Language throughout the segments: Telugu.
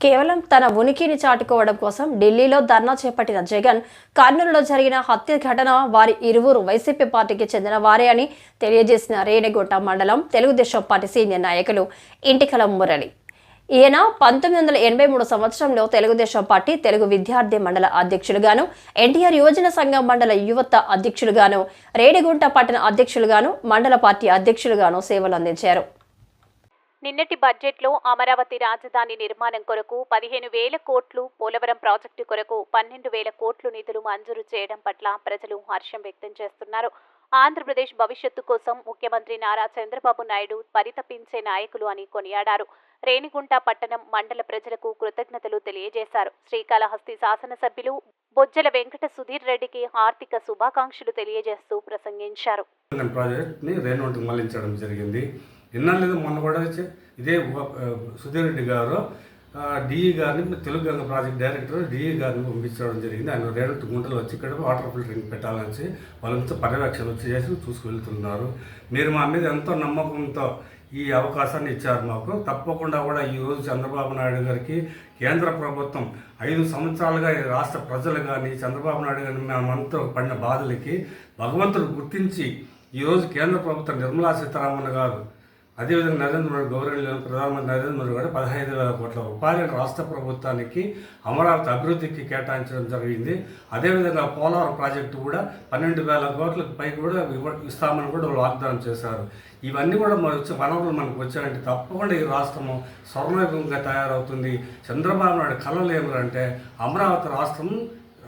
కేవలం తన ఉనికిని చాటుకోవడం కోసం ఢిల్లీలో ధర్నా చేపట్టిన జగన్ కర్నూలులో జరిగిన హత్య ఘటన వారి ఇరువురు వైసీపీ పార్టీకి చెందిన వారే అని తెలియజేసిన రేణిగుంట మండలం తెలుగుదేశం పార్టీ సీనియర్ నాయకులు ఇంటికల మురళి. ఈయన పంతొమ్మిది వందల ఎనభై మూడు సంవత్సరంలో తెలుగుదేశం పార్టీ తెలుగు విద్యార్థి మండల అధ్యక్షులుగాను ఎన్టీఆర్ యువజన సంఘం మండల యువత అధ్యక్షులుగాను రేణిగుంట పట్టణ అధ్యక్షులుగాను మండల పార్టీ అధ్యక్షులుగాను సేవలు అందించారు నిన్నటి బడ్జెట్లో అమరావతి రాజధాని నిర్మాణం కొరకు పదిహేను వేల కోట్లు పోలవరం ప్రాజెక్టు కొరకు పన్నెండు వేల కోట్లు నిధులు మంజూరు చేయడం పట్ల ప్రజలు హర్షం వ్యక్తం చేస్తున్నారు. ఆంధ్రప్రదేశ్ భవిష్యత్తు కోసం ముఖ్యమంత్రి నారా చంద్రబాబు నాయుడు పరితపించే నాయకులు అని కొనియాడారు. రేణిగుంట పట్టణం మండల ప్రజలకు కృతజ్ఞతలు తెలియజేశారు. శ్రీకాళహస్తి శాసనసభ్యులు బొజ్జల వెంకట సుధీర్ రెడ్డికి ఆర్థిక శుభాకాంక్షలు తెలియజేస్తూ ప్రసంగించారు. ప్రాజెక్ట్ని మళ్ళించడం జరిగింది. నిన్న లేదు మొన్న కూడా ఇదే సుధీర్ రెడ్డి గారు డిఈ గారిని Telugu Ganga project director DE గారిని పంపించడం జరిగింది. ఆయన రేణుటి గుంటలు వచ్చి ఇక్కడ వాటర్ ఫిల్టరింగ్ పెట్టాలని వాళ్ళంతా పర్యవేక్షణ వచ్చి చేసి చూసుకువెళ్తున్నారు. మీరు మా మీద ఎంతో నమ్మకంతో ఈ అవకాశాన్ని ఇచ్చారు మాకు. తప్పకుండా కూడా ఈ రోజు చంద్రబాబు నాయుడు గారికి కేంద్ర ప్రభుత్వం ఐదు సంవత్సరాలుగా రాష్ట్ర ప్రజలు కానీ చంద్రబాబు నాయుడు గారిని మేమంతా పడిన బాధలకి భగవంతుడు గుర్తించి ఈరోజు కేంద్ర ప్రభుత్వం నిర్మలా సీతారామన్ గారు అదేవిధంగా నరేంద్ర మోడీ గౌరవ ప్రధానమంత్రి నరేంద్ర మోడీ కూడా పదహైదు వేల కోట్ల రూపాయలను రాష్ట్ర ప్రభుత్వానికి అమరావతి అభివృద్ధికి కేటాయించడం జరిగింది. అదేవిధంగా పోలవరం ప్రాజెక్టు కూడా పన్నెండు వేల కోట్లకు పైకి కూడా ఇస్తామని కూడా వాగ్దానం చేశారు. ఇవన్నీ కూడా మన వచ్చే వనరులు మనకు వచ్చాయంటే తప్పకుండా ఈ రాష్ట్రము స్వర్ణయుగంగా తయారవుతుంది. చంద్రబాబు నాయుడు కళలు ఏమిటంటే అమరావతి రాష్ట్రం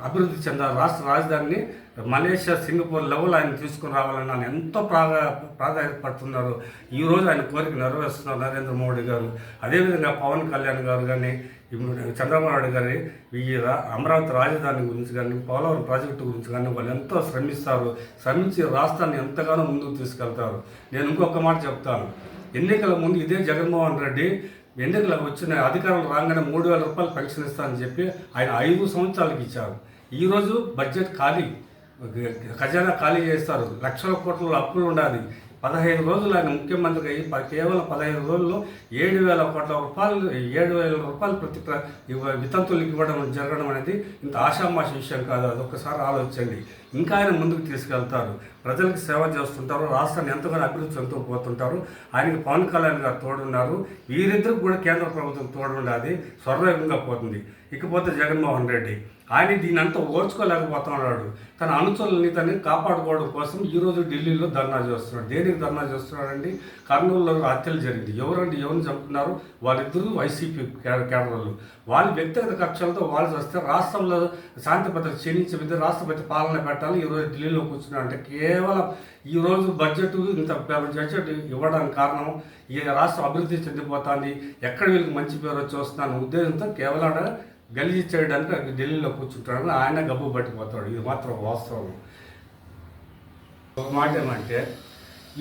అభివృద్ధి చెందాలి. రాష్ట్ర రాజధానిని మలేషియా సింగపూర్ లెవెల్ ఆయన తీసుకుని రావాలని ఆయన ఎంతో ప్రాధా ప్రాధాన్యపడుతున్నారు. ఈ రోజు ఆయన కోరిక నెరవేరుస్తున్నారు నరేంద్ర మోడీ గారు. అదేవిధంగా పవన్ కళ్యాణ్ గారు కానీ చంద్రబాబు నాయుడు గారి ఈ రా- అమరావతి రాజధాని గురించి కానీ పోలవరం ప్రాజెక్టు గురించి కానీ వాళ్ళు ఎంతో శ్రమిస్తారు. శ్రమించి రాష్ట్రాన్ని ఎంతగానో ముందుకు తీసుకెళ్తారు. నేను ఇంకొక మాట చెప్తాను. ఎన్నికల ముందు ఇదే జగన్మోహన్ రెడ్డి ఎన్నికలకు వచ్చిన అధికారులు రాగానే మూడు వేల రూపాయలు పెన్షన్ ఇస్తానని చెప్పి ఆయన ఐదు సంవత్సరాలకి ఇచ్చారు. ఈరోజు బడ్జెట్ ఖాళీ. ఖజానా ఖాళీ చేస్తారు. లక్షల కోట్ల అప్పులు ఉండాలి. పదహైదు రోజులు ఆయన ముఖ్యమంత్రి అయ్యి కేవలం పదహైదు రోజుల్లో ఏడు వేల కోట్ల రూపాయలు ఏడు వేల రూపాయలు ప్రతి వితంతులు ఇవ్వడం జరగడం అనేది ఇంత ఆషామాషి విషయం కాదు. అది ఒక్కసారి ఆలోచించండి. ఇంకా ఆయన ముందుకు తీసుకెళ్తారు. ప్రజలకు సేవ చేస్తుంటారు. రాష్ట్రాన్ని ఎంతగానో అభివృద్ధి చెందుతూ పోతుంటారు. ఆయనకి పవన్ కళ్యాణ్ గారు తోడున్నారు. వీరిద్దరికి కూడా కేంద్ర ప్రభుత్వం తోడుండాలి. స్వర్వేగంగా పోతుంది. ఇకపోతే జగన్మోహన్ రెడ్డి. ఆయన దీని అంతా ఓర్చుకోలేకపోతున్నాడు. తన అనుచరులని తనని కాపాడుకోవడం కోసం ఈరోజు ఢిల్లీలో ధర్నా చేస్తున్నాడు. దేనికి ధర్నా చేస్తున్నాడండి? కర్నూలులో హత్యలు జరిగింది. ఎవరండి? ఎవరిని చంపుతున్నారు? వాళ్ళిద్దరూ వైసీపీ కేడర్లు. వాళ్ళ వ్యక్తిగత కక్షలతో వాళ్ళు వస్తే రాష్ట్రంలో శాంతి భద్రత క్షీణించే రాష్ట్రపతి పాలన పెట్టాలి. ఈరోజు ఢిల్లీలో కూర్చున్నాడు. అంటే కేవలం ఈరోజు బడ్జెట్ ఇంత బడ్జెట్ ఇవ్వడానికి కారణం ఈ రాష్ట్రం అభివృద్ధి చెందిపోతుంది. ఎక్కడ వీళ్ళకి మంచి పేరు వచ్చి వస్తుందన్న ఉద్దేశంతో కేవలం గలీజీ చేయడానికి ఢిల్లీలో కూర్చుంటాడు ఆయన గబ్బు పట్టిపోతాడు ఇది మాత్రం వాస్తవం. ఒక మాట ఏమంటే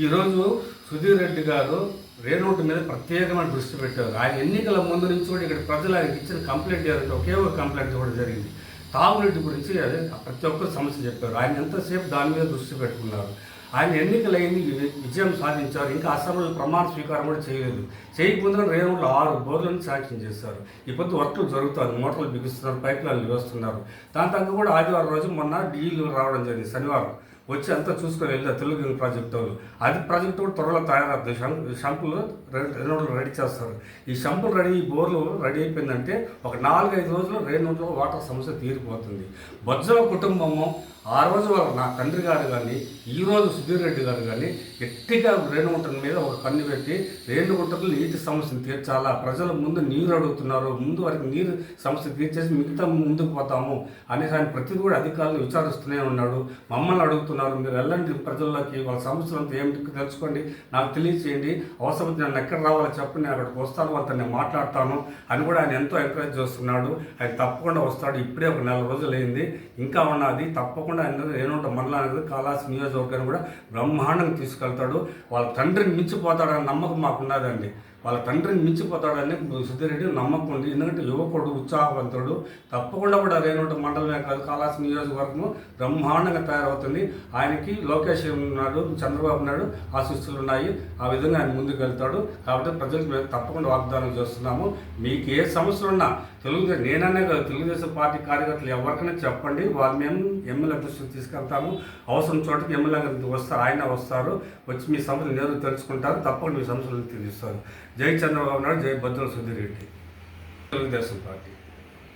ఈరోజు సుధీర్ రెడ్డి గారు రేణుటి మీద ప్రత్యేకమైన దృష్టి పెట్టారు. ఆయన ఎన్నికల ముందు నుంచి కూడా ఇక్కడ ప్రజలు ఆయనకి ఇచ్చిన కంప్లైంట్ ఏదంటే ఒకే ఒక కంప్లైంట్ కూడా జరిగింది. తాగునీటి గురించి అదే ప్రతి ఒక్కరు సమస్య చెప్పారు. ఆయన ఎంతసేపు దాని మీద దృష్టి పెట్టుకున్నారు? ఆయన ఎన్నికలైంది వి- విజయం సాధించారు. ఇంకా అసెంబ్లీ ప్రమాణ స్వీకారం కూడా చేయలేదు. చేయకుండా రేణులు ఆరు బోర్లను శాంక్షన్ చేస్తారు ఇప్పటి వర్క్లు జరుగుతారు మోటార్లు బిగిస్తున్నారు పైప్ లైన్లు వేస్తున్నారు. దాని తగ్గ కూడా ఆదివారం రోజు మొన్న డీలు రావడం జరిగింది. శనివారం వచ్చి అంతా చూసుకొని వెళ్ళారు తెలుగు ప్రాజెక్ట్ వాళ్ళు. అది ప్రాజెక్ట్ కూడా త్వరలో తయారవుతుంది. షం- షంపులు రె- రెండు రెడీ చేస్తారు. ఈ షంపులు రెడీ ఈ బోర్లు రెడీ అయిపోయిందంటే ఒక నాలుగైదు రోజులు రేణులో వాటర్ సమస్య తీరిపోతుంది. బొజ్జల కుటుంబము ఆ రోజు వాళ్ళ నా తండ్రి గారు కానీ ఈ రోజు సుధీర్ రెడ్డి గారు కానీ గట్టిగా రేణుగుంటల మీద ఒక కన్ను పెట్టి రేణుగుంటలు నీటి సమస్యను తీర్చాలా? ప్రజలు ముందు నీరు అడుగుతున్నారు ముందు వారికి నీరు సమస్య తీర్చేసి మిగతా ముందుకు పోతాము అనే దాని ప్రతిదీ కూడా అధికారులు విచారిస్తూనే ఉన్నాడు మమ్మల్ని అడుగుతున్నారు మీరు వెళ్ళండి ప్రజల్లోకి వాళ్ళ సమస్యలు అంతా ఏమిటి తెలుసుకోండి నాకు తెలియచేయండి అవసరం నన్ను ఎక్కడ రావాలో చెప్పండి నేను అక్కడికి వస్తాను వాళ్ళతో నేను మాట్లాడతాను అని కూడా ఆయన ఎంతో ఎంకరేజ్ చేస్తున్నాడు. ఆయన తప్పకుండా వస్తాడు ఇప్పుడే ఒక నెల రోజులు అయింది ఇంకా ఉన్నది తప్పకుండా ఆయన ఏనుంట మండలం అనేది కాళాసి నియోజకవర్గాన్ని కూడా బ్రహ్మాండంగా తీసుకెళ్తాడు. వాళ్ళ తండ్రిని మించిపోతాడన్న నమ్మకం మాకు ఉన్నదండి. వాళ్ళ తండ్రిని మించిపోతాడని సుధీర్ నమ్మకం ఉంది ఎందుకంటే యువకుడు ఉత్సాహవంతుడు. తప్పకుండా కూడా రేణుట మండలమే కాదు కాళాసి నియోజకవర్గము బ్రహ్మాండంగా తయారవుతుంది. ఆయనకి లోకేష్ ఉన్నాడు చంద్రబాబు నాయుడు ఆశిస్తులు ఉన్నాయి. ఆ విధంగా ఆయన ముందుకు వెళ్తాడు కాబట్టి ప్రజలకు మేము తప్పకుండా వాగ్దానం చేస్తున్నాము. మీకు ఏ సమస్యలు ఉన్నా తెలుగుదేశం నేననే కాదు తెలుగుదేశం పార్టీ కార్యకర్తలు ఎవరికైనా చెప్పండి. వాళ్ళు మేము ఎమ్మెల్యే దృష్టికి తీసుకెళ్తాము. అవసరం చోటకి ఎమ్మెల్యే వస్తారు ఆయన వస్తారు. వచ్చి మీ సమస్యలు నేరుగా తెలుసుకుంటారు. తప్పకుండా మీ సమస్యలు తీరుస్తారు జై చంద్రబాబు నాయుడు జై భద్ర సుధీర్ రెడ్డి. తెలుగుదేశం పార్టీ.